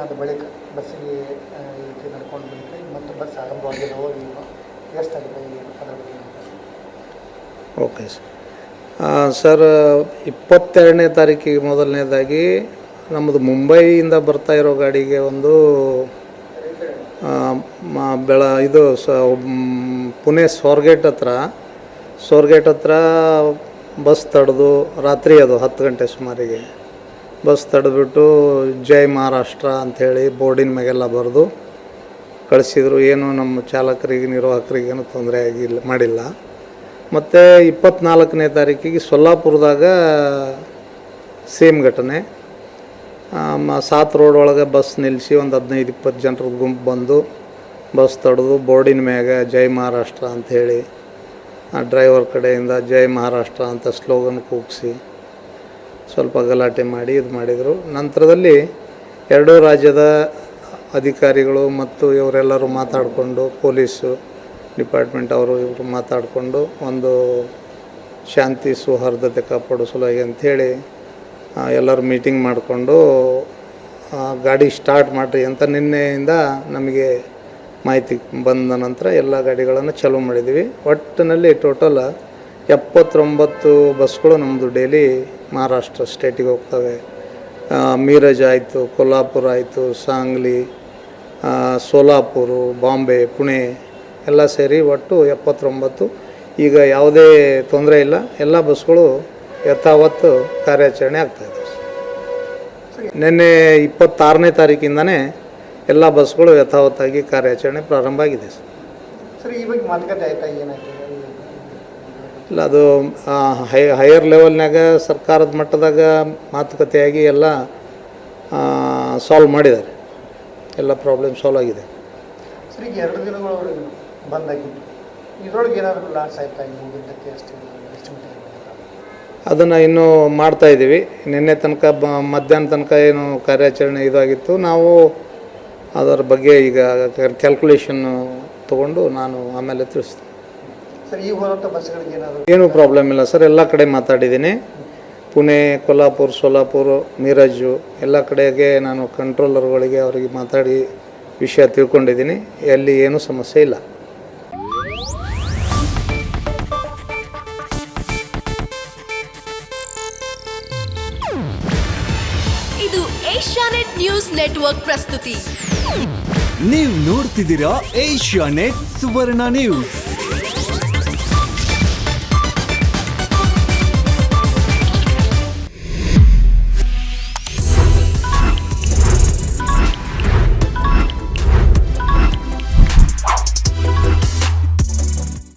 ಏನಾದ ಬಳಿಕ ಬಸ್ಸಿಗೆ ಆ, ಈ ರೀತಿ ನಡ್ಕೊಂಡು ಬಳಿಕ ಮತ್ತು ಬಸ್ ಆರಂಭವಾಗಿದವೋ ಇಲ್ವೋ ಎಷ್ಟಾಗಿದೆ ಈ ಅದರ ಬಗ್ಗೆ ಓಕೆ ಸರ್. ಸರ್ ಇಪ್ಪತ್ತೆರಡನೇ ತಾರೀಕಿಗೆ ಮೊದಲನೇದಾಗಿ ನಮ್ಮದು ಮುಂಬೈಯಿಂದ ಬರ್ತಾ ಇರೋ ಗಾಡಿಗೆ ಒಂದು ಬೆಳ ಇದು ಸ ಪುಣೆ ಸ್ವರ್ಗೇಟ್ ಹತ್ರ ಸ್ವರ್ಗೇಟ್ ಹತ್ರ ಬಸ್ ತಡೆದು ರಾತ್ರಿ ಅದು ಹತ್ತು ಗಂಟೆ ಸುಮಾರಿಗೆ ಬಸ್ ತಡೆದ್ಬಿಟ್ಟು ಜೈ ಮಹಾರಾಷ್ಟ್ರ ಅಂಥೇಳಿ ಬೋರ್ಡಿನ ಮ್ಯಾಗೆಲ್ಲ ಬರೆದು ಕಳಿಸಿದ್ರು. ಏನು ನಮ್ಮ ಚಾಲಕರಿಗೆ, ನಿರ್ವಾಹಕರಿಗೇನು ತೊಂದರೆ ಆಗಿಲ್ಲ, ಮಾಡಿಲ್ಲ. ಮತ್ತು ಇಪ್ಪತ್ತ್ನಾಲ್ಕನೇ ತಾರೀಕಿಗೆ ಸೊಲ್ಲಾಪುರದಾಗ ಸೇಮ್ ಘಟನೆ. ಸಾತ್ ರೋಡ್ ಒಳಗೆ ಬಸ್ ನಿಲ್ಲಿಸಿ ಒಂದು ಹದಿನೈದು, ಇಪ್ಪತ್ತು ಜನರ ಗುಂಪು ಬಂದು ಬಸ್ ತಡೆದು ಬೋರ್ಡಿನ ಮ್ಯಾಗ ಜೈ ಮಹಾರಾಷ್ಟ್ರ ಅಂಥೇಳಿ, ಆ, ಡ್ರೈವರ್ ಕಡೆಯಿಂದ ಜೈ ಮಹಾರಾಷ್ಟ್ರ ಅಂತ ಸ್ಲೋಗನ್ ಕೂಗಿಸಿ ಸ್ವಲ್ಪ ಗಲಾಟೆ ಮಾಡಿ ಇದು ಮಾಡಿದರು. ನಂತರದಲ್ಲಿ ಎರಡೂ ರಾಜ್ಯದ ಅಧಿಕಾರಿಗಳು ಮತ್ತು ಇವರೆಲ್ಲರೂ ಮಾತಾಡಿಕೊಂಡು ಪೊಲೀಸು ಡಿಪಾರ್ಟ್ಮೆಂಟ್ ಅವರು ಇವರು ಮಾತಾಡಿಕೊಂಡು ಒಂದು ಶಾಂತಿ ಸೌಹಾರ್ದತೆ ಕಾಪಾಡಿಸಲಾಗಿ ಅಂಥೇಳಿ ಎಲ್ಲರೂ ಮೀಟಿಂಗ್ ಮಾಡಿಕೊಂಡು ಗಾಡಿ ಸ್ಟಾರ್ಟ್ ಮಾಡಿರಿ ಅಂತ ನಿನ್ನೆಯಿಂದ ನಮಗೆ ಮಾಹಿತಿ ಬಂದ ನಂತರ ಎಲ್ಲ ಗಾಡಿಗಳನ್ನು ಚಾಲೂ ಮಾಡಿದ್ದೀವಿ. ಒಟ್ಟಿನಲ್ಲಿ ಟೋಟಲ್ ಎಪ್ಪತ್ತೊಂಬತ್ತು ಬಸ್ಗಳು ನಮ್ಮದು ಡೈಲಿ ಮಹಾರಾಷ್ಟ್ರ ಸ್ಟೇಟಿಗೆ ಹೋಗ್ತವೆ. ಮೀರಜ್ ಆಯಿತು ಕೊಲ್ಹಾಪುರ ಆಯಿತು, ಸಾಂಗ್ಲಿ ಸೋಲಾಪುರ, ಬಾಂಬೆ, ಪುಣೆ ಎಲ್ಲ ಸೇರಿ ಒಟ್ಟು ಎಪ್ಪತ್ತೊಂಬತ್ತು. ಈಗ ಯಾವುದೇ ತೊಂದರೆ ಇಲ್ಲ, ಎಲ್ಲ ಬಸ್ಗಳು ಯಥಾವತ್ತು ಕಾರ್ಯಾಚರಣೆ ಆಗ್ತಾಯಿದೆ ನಿನ್ನೆ ಇಪ್ಪತ್ತಾರನೇ ತಾರೀಕಿಂದನೇ ಎಲ್ಲ ಬಸ್ಗಳು ಯಥಾವತ್ತಾಗಿ ಕಾರ್ಯಾಚರಣೆ ಪ್ರಾರಂಭ ಆಗಿದೆ. ಸರ್ ಈ ಬಗ್ಗೆ ಮಾತುಕತೆ ಆಯ್ತಾ ಇಲ್ಲ ಅದು ಹೈ ಹೈಯರ್ ಲೆವೆಲ್ನಾಗ ಸರ್ಕಾರದ ಮಟ್ಟದಾಗ ಮಾತುಕತೆಯಾಗಿ ಎಲ್ಲ ಸಾಲ್ವ್ ಮಾಡಿದ್ದಾರೆ. ಎಲ್ಲ ಪ್ರಾಬ್ಲಮ್ ಸಾಲ್ವ್ ಆಗಿದೆ. ಎರಡು ಬಂದಾಗಿತ್ತು. ಇದರೊಳಗೆ ಏನಾದರೂ ಲಾಸ್ ಆಯ್ತಾ? ಅದನ್ನು ಇನ್ನೂ ಮಾಡ್ತಾಯಿದ್ದೀವಿ ನಿನ್ನೆ ತನಕ ಬ ಮಧ್ಯಾಹ್ನ ತನಕ ಏನು ಕಾರ್ಯಾಚರಣೆ ಇದಾಗಿತ್ತು ನಾವು ಅದರ ಬಗ್ಗೆ ಈಗ ಕ್ಯಾಲ್ಕುಲೇಷನ್ನು ತೊಗೊಂಡು ನಾನು ಆಮೇಲೆ ತಿಳಿಸ್ತೀನಿ. ಸರ್ ಬಸ್ಗಳಿಗೆ ಏನಾದರೂ ಏನೂ ಪ್ರಾಬ್ಲಮ್ ಇಲ್ಲ ಸರ್. ಎಲ್ಲ ಕಡೆ ಮಾತಾಡಿದ್ದೀನಿ. ಪುಣೆ ಕೊಲ್ಹಾಪುರ ಸೋಲಾಪುರ ಮೀರಜು ಎಲ್ಲ ಕಡೆಗೆ ನಾನು ಕಂಟ್ರೋಲರ್ಗಳಿಗೆ ಅವರಿಗೆ ಮಾತಾಡಿ ವಿಷಯ ತಿಳ್ಕೊಂಡಿದ್ದೀನಿ. ಎಲ್ಲಿ ಏನೂ ಸಮಸ್ಯೆ ಇಲ್ಲ. ಇದು ಏಷ್ಯಾನೆಟ್ ನ್ಯೂಸ್ ನೆಟ್ವರ್ಕ್ ಪ್ರಸ್ತುತಿ. ನೀವು ನೋಡ್ತಿದ್ದೀರಾ ಏಷ್ಯಾ ನೆಟ್ ಸುವರ್ಣ ನ್ಯೂಸ್.